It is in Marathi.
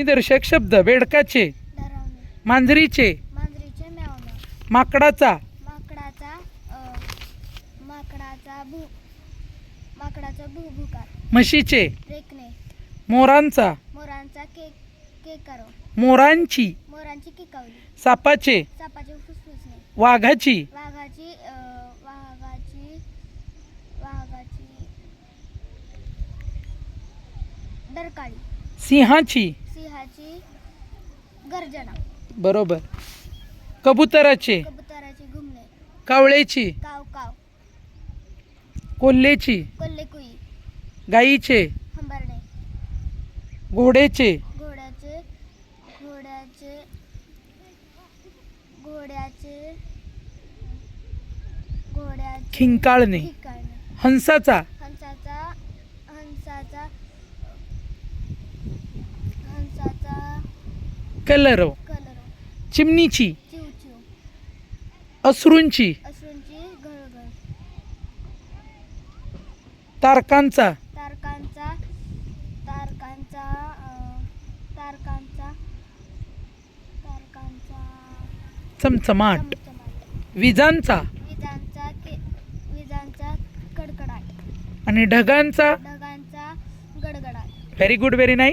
निदर्शक शब्द बेडकाचे मांजरीचे मांजरीचे माकडाचा माकडाचा अ, माकडाचा भू माकडाचा भूभुकार म्हशीचे रेकणे. मोरांचा मोरांचा केकरो. मोरांची मोरांची किकावली. सापाचे सापाचे फुसफुसणे. वाघाची वाघाची अ, वाघाची वाघाची डरकाळी सिंहाची सिंहाची गर्जना. बरोबर. कबुतराचे? कबुतराची घुमणे कावळेची? काव काव. कोल्हेची कोल्हेकुई गाईचे? हंबरणे घोडेचे घोड्याचे घोड्याचे घोड्याचे घोड्याचे खिंकाळणे. ठिकाणे हंसाचा? हंसाचा हंसाचा कलर चिमणीची. चिव चिव अश्रूंची तारकांचा. तारकांचा तारकांचा अं, तारकांचा तारकांचा. चमचमाट. चमचमाट. विजांचा. विजांचा के विजांचा कडकडाट. आणि ढगांचा. ढगांचा गडगडाट. Very good very nice